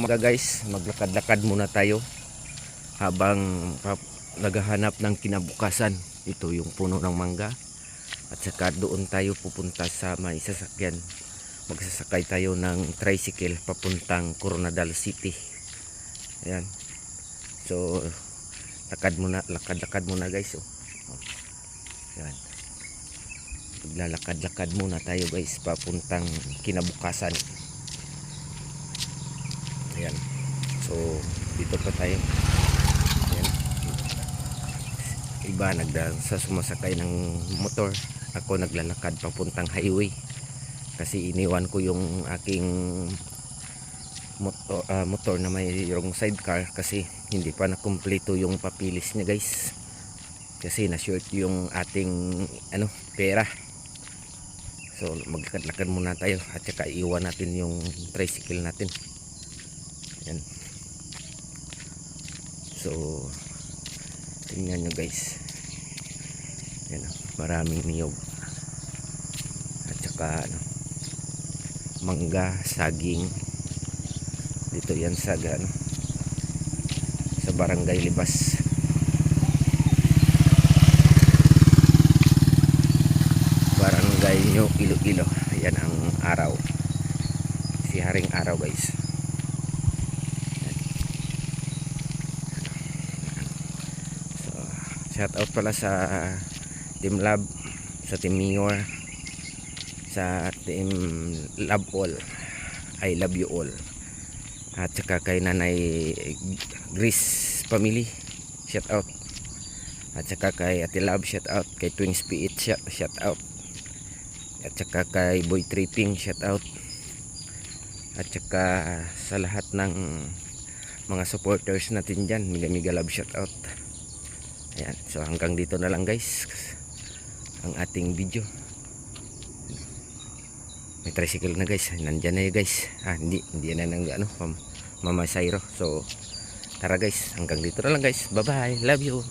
Mga guys, maglakad-lakad muna tayo habang naghahanap ng kinabukasan. Ito yung puno ng mangga. At saka doon tayo pupunta sa may sasakyan. Magsasakay tayo ng tricycle papuntang Coronadal City. Ayan. So, lakad muna, lakad-lakad muna guys. Oh. Ayan. Maglalakad-lakad muna tayo guys papuntang kinabukasan. Ayan. So, dito pa tayo. Ayan. Iba nagda sa sumasakay ng motor. Ako naglalakad papuntang highway. Kasi iniwan ko yung aking motor, ah, motor na may yung sidecar kasi hindi pa nakumpleto yung papilis niya guys. Kasi na-short yung ating ano, pera. So, maglakad-lakad muna tayo at saka iwan natin yung tricycle natin. Yan. So, tingnan nyo guys. Yan, oh, maraming niyog. At saka, ano, mangga, saging. Dito yan sa, ano, sa barangay Libas. Barangay nyo, Iloilo. Yan ang araw. Si Haring Araw guys. So, shout out pala sa Team Lab, sa Team Mayor, sa Team Love All. I love you all. At saka kay Nanay Grace Family, shout out. At saka kay Ate Love, shout out. Kay Twins PH, shout out. At saka kay Boy Tripping, shout out. At saka sa lahat ng mga supporters natin dyan, Miga Miga Love shout out. Ayan, so hanggang dito na lang guys ang ating video. May tricycle na guys, nandyan na yun guys. Ah, hindi, hindi na nang ano, Mama Sairo. So, tara guys, hanggang dito na lang guys. Bye bye, love you.